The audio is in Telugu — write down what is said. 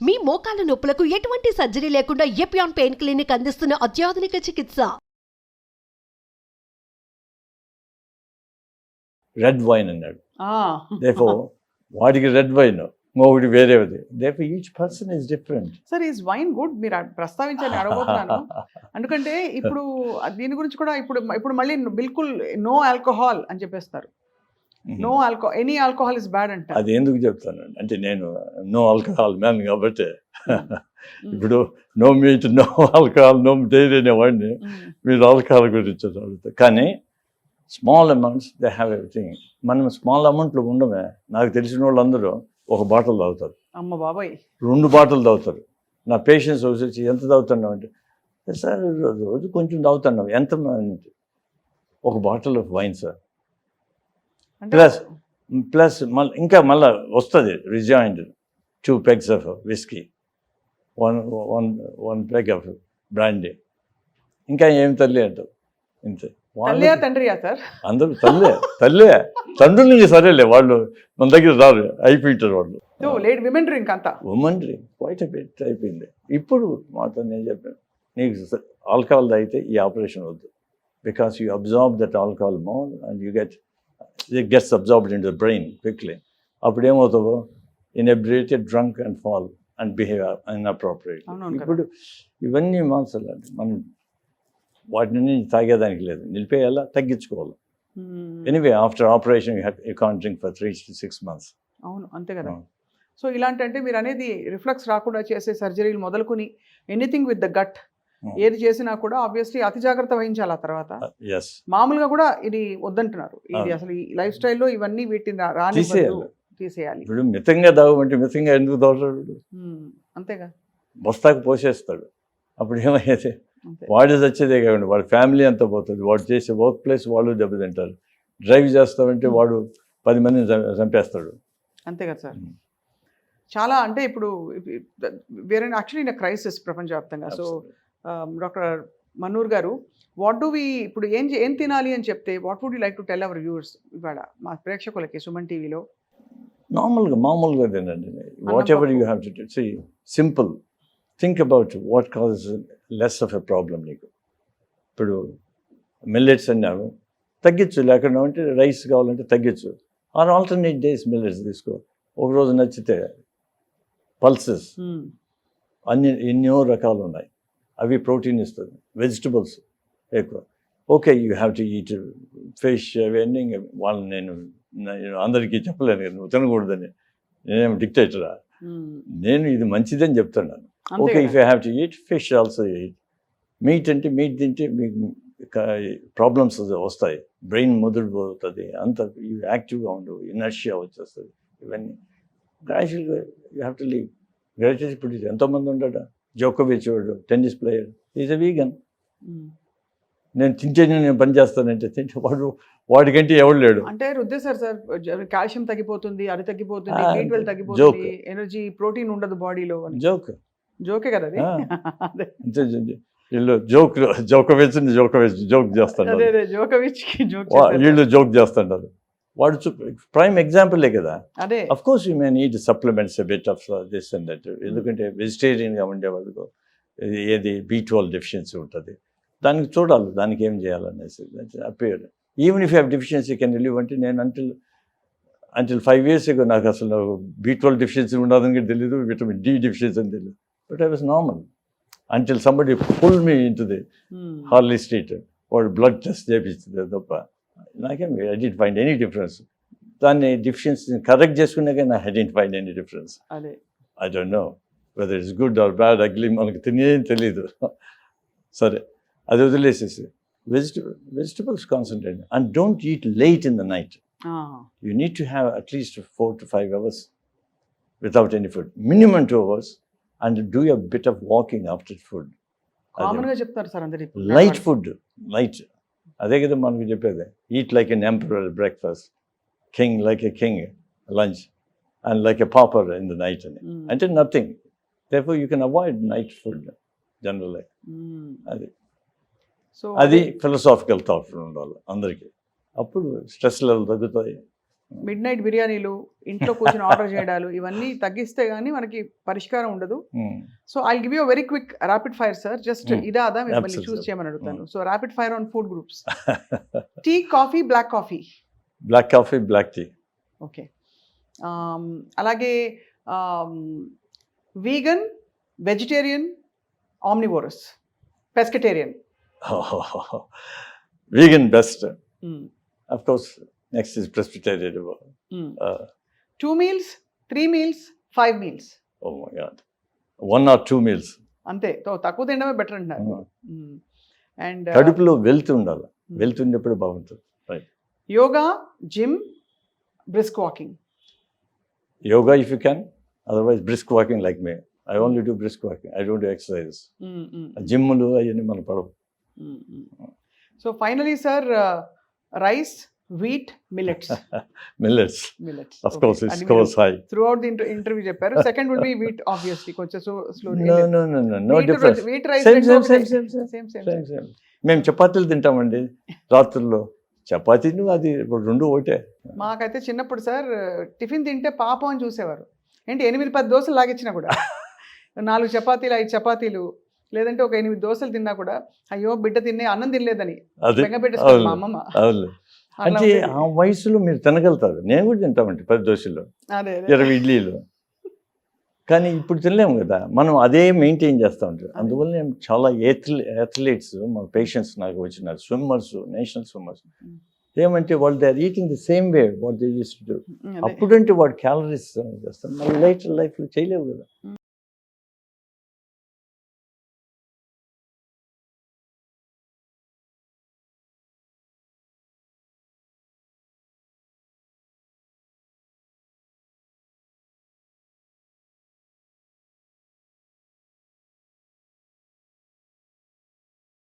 మీ మోకాల నొప్పులకు ఎటువంటి సర్జరీ లేకుండా ఎపియాన్ పెయిన్ క్లినిక్ అందిస్తున్న అత్యాధునిక చికిత్స. రెడ్ వైన్ అన్నాడు. ఆ. దేఫో వాడికి రెడ్ వైన్ ఇంకొకటి వేరేది. Therefore each person is different sir is wine good మీరు ప్రస్తావించండి అడగబోతున్నాను. ఎందుకంటే ఇప్పుడు దీని గురించి కూడా ఇప్పుడు ఇప్పుడు మళ్ళీ బిల్కుల్ నో ఆల్కహాల్ అని చెప్పేస్తారు. No alco any alcohol is bad అంటారు అది ఎందుకు చెప్తాను? అంటే నేను నో ఆల్కహాల్ మ్యాన్ కాబట్టి ఇప్పుడు no meat no alcohol no dairy అనేవాడిని. మీరు ఆల్కహాల్ గురించి అడుగుతారు కానీ small amounts they have everything మనం స్మాల్ అమౌంట్లో ఉండమే. నాకు తెలిసిన వాళ్ళందరూ ఒక బాటిల్ తాగుతారు. అమ్మ బాబాయ్. రెండు బాటిల్ తాగుతారు. నా పేషెంట్స్ వచ్చి ఎంత తాగుతున్నావు అంటే సార్ రోజు కొంచెం తాగుతున్నావు. ఎంత అంటే ఒక బాటిల్ ఆఫ్ వైన్ సార్. అంటే ప్లస్ ప్లస్ మళ్ళీ ఇంకా మళ్ళీ వస్తుంది రిజాయింట్ two pegs of whisky one one one peg of brandy ఇంకా ఏం తల్లి అంటారు ఇంతే. అందరూ తల్లే తల్లే తండ్రులకి సరేలే వాళ్ళు మన దగ్గర రారు అయిపోయింటారు వాళ్ళు. విమెన్ డ్రింక్ అంతా. ఉమెన్ డ్రింక్ క్వైట్ బెట్ అయిపోయింది. ఇప్పుడు మాతో నేను చెప్పాను నీకు ఆల్కహాల్ తాగితే ఈ ఆపరేషన్ వద్దు. Because you absorb that alcohol more and you get it gets absorbed in the brain quickly అప్పుడు ఏమవుతావో inebriated drunk and fall and behave కదా. ఇప్పుడు ఇవన్నీ మార్చాలి మనం వాటిని తాగేదానికి లేదు నిలిపేయాలా తగ్గించుకోవాలి. Anyway after operation you can drink for three six months అవును అంతే కదా అవును. సో ఇలాంటి అంటే మీరు అనేది రిఫ్లెక్స్ రాకుండా చేసే సర్జరీలు మొదలుకొని anything with the gut Hmm. ఏది చేసినా కూడా ఆబ్వియస్లీ అతి జాగ్రత్త వహించాలి ఆ తర్వాత. మామూలుగా కూడా ఇది వద్దంటున్నారు. ఇది. అసలు ఈ లైఫ్ స్టైల్లో ఇవన్నీ వీటిని రా- రానివ్వద్దు, తీసేయాలి. ఇప్పుడు మితంగా తాగమంటే మితంగా ఎందుకు మ్మ్. అంతేగా. బస్తాకు పోసేస్తాడు. అప్పుడు అంతే. వాడు చచ్చేదే కాకుండా వాడి ఫ్యామిలీ అంతా పోతుంది. వాడు చేసే వర్క్ ప్లేస్ వాళ్ళు దెబ్బతింటారు. డ్రైవ్ చేస్తామంటే వాడు పది మందిని చంపేస్తాడు. అంతే కదా సార్. చాలా అంటే ఇప్పుడు వేరే యాక్చువల్లీ క్రైసిస్ ప్రపంచవ్యాప్తంగా. సో డాక్టర్ మన్నూర్ గారు వాట్ డూ వి ఇప్పుడు ఏం ఏం తినాలి అని చెప్తే what would you like to tell our viewers ఇవాళ మా ప్రేక్షకులకి సుమన్ టీవీలో. నార్మల్గా మామూలుగా తినండి. Whatever you have to see simple think about what cause less of a problem నీకు. ఇప్పుడు మిల్లెట్స్ అన్నావు తగ్గించు లేకుండా అంటే రైస్ కావాలంటే తగ్గించు. ఆర్ ఆల్టర్నేట్ డేస్ మిల్లెట్స్ తీసుకో. ఒక రోజు నచ్చితే పల్సెస్ అన్ని ఎన్నో రకాలు ఉన్నాయి. అవి ప్రోటీన్ ఇస్తుంది వెజిటబుల్స్ ఎక్కువ. Okay you have to eat fish అవన్నీ ఇంకా వాళ్ళని నేను అందరికీ చెప్పలేను కదా, నువ్వు తినకూడదని. నేనేం డిక్టేటరా నేను ఇది మంచిదని చెప్తున్నాను okay if you have to eat fish also eat meat అంటే మీట్ తింటే మీకు ప్రాబ్లమ్స్ వస్తాయి. బ్రెయిన్ ముదిరిపోతుంది అంత యాక్టివ్గా ఉండవు ఇనర్షియా వచ్చేస్తుంది ఇవన్నీ. గ్రాడ్యువల్గా you have to leave gradual ఇప్పుడు ఎంతోమంది ఉంటాడు జోకోవిచ్ వాడు tennis player is a vegan నేను తింటేనే నేను పని చేస్తానంటే తింటే వాడు వాడికంటే ఎవడు లేడు. అంటే రుద్దేశారు సార్ కాల్షియం తగ్గిపోతుంది అది తగ్గిపోతుంది. తగ్గిపోతుంది ఎనర్జీ ప్రోటీన్ ఉండదు బాడీలో అని. జోక్. జోకే కదా అంతే వీళ్ళు జోక్ జోకోవిచ్ జోకోవిచ్ జోక్ చేస్తాడు జోక్ వీళ్ళు జోక్ చేస్తుంటారు వాడు ప్రైమ్ ఎగ్జాంపులే కదా. అదే. Of course you may need supplements bit of this and that ఎందుకంటే వెజిటేరియన్గా ఉండే వాళ్ళకు ఏది బీ ట్వెల్వ్ డెఫిషియన్సీ ఉంటుంది. దానికి చూడాలి దానికి ఏం చేయాలనేసి. Appear even if have deficiency can relieve అంటే నేను అంటిల్ అంటిల్ ఫైవ్ ఇయర్స్ నాకు అసలు బీ ట్వెల్వ్ డెఫిషియన్సీ ఉండదని తెలియదు విటమిన్ డి డెఫిషియన్సీ అని తెలియదు but I was normal until somebody full me ఇంటుది Hmm. Harley Street వాడు బ్లడ్ టెస్ట్ చేయించింది తప్ప. నాకేం I didn't find any difference దాన్ని డిఫిషియన్సీని కరెక్ట్ చేసుకున్నాక నా I didn't find any difference I don't know whether it's good or bad ugly మనకు తినేం తెలీదు. సరే అది వదిలేసేసి. Vegetable vegetables concentrate and don't eat late in the night Ah. You need to have at least four to five hours without any food minimum two hours and do your bit of walking after food చెప్తారు సార్. లైట్ ఫుడ్ లైట్ అదే కదా మనకు చెప్పేది eat like an emperor breakfast king like a king lunch and like a pauper in the night అని Hmm. అంటే nothing therefore you can avoid night food general Hmm. అది సో అది ఫిలసాఫికల్ థాట్ ఉండాలి అందరికీ. అప్పుడు స్ట్రెస్ లెవెల్ తగ్గుతాయి. మిడ్ నైట్ బిర్యానీలు ఇంట్లో కూర్చొని ఆర్డర్ చేయడాలు ఇవన్నీ తగ్గిస్తే గానీ మనకి పరిష్కారం ఉండదు. So I give you very quick rapid fire sir just. ఇదా అదా మిమ్మల్ని. చూస్ చేయమని అడుగుతాను so rapid fire on food groups tea coffee black coffee black coffee, black tea. Okay అలాగే vegan vegetarian omnivorous pescatarian Vegan best. Hmm. Of is Presbyterian. Uh, two meals three meals five meals oh my God. One or two meals. అంతే. తక్కువ తినడమే బెటర్ అంటున్నారు. అండ్ కడుపులో వెళ్తూ ఉండాలి. వెళ్తున్నప్పుడు బాగుంటుంది. Yoga gym brisk walking. Yoga if you can otherwise brisk walking like me I only do brisk walking. I don't do exercise జిమ్లు అవన్నీ మన పడవు. So finally sir rice wheat millets millets millets of course it's course high throughout the interview చెప్పారు. Second will be wheat obviously కొంచెం so slow no no no no no difference wheat rice same, same, same. Same same Same, same. మేము చపాతీలు తింటామండి రాత్రుల్లో. చపాతీలు అది రెండు ఒకటే. మాకైతే చిన్నప్పుడు సార్ టిఫిన్ తింటే పాపం అని చూసేవారు. ఏంటి ఎనిమిది పది దోశలు లాగిచ్చినా కూడా. నాలుగు చపాతీలు ఐదు చపాతీలు లేదంటే ఒక ఎనిమిది దోశలు తిన్నా కూడా అయ్యో బిడ్డ తిన్నే అన్నం తినలేదని బెంగ పెట్టేసుకోవాలి మా. అమ్మమ్మ. అంటే. ఆ వయసులో మీరు తినగలుగుతారు. నేను కూడా తింటామండి పది దోశలు. ఇరవై ఇడ్లీలు. కానీ ఇప్పుడు తినలేము కదా. మనం అదే మెయింటైన్ చేస్తూ ఉంటాం. అందువల్ల నేను చాలా ఏథ్లీ అథ్లీట్స్ మా పేషెంట్స్ నాకు వచ్చినారు. Swimmers national swimmers. ఏమంటే వాళ్ళు they are eating the same way what they use to. అప్పుడంటే వాడు క్యాలరీస్ చేస్తాం మళ్ళీ లైట్ లైఫ్లో చేయలేవు కదా.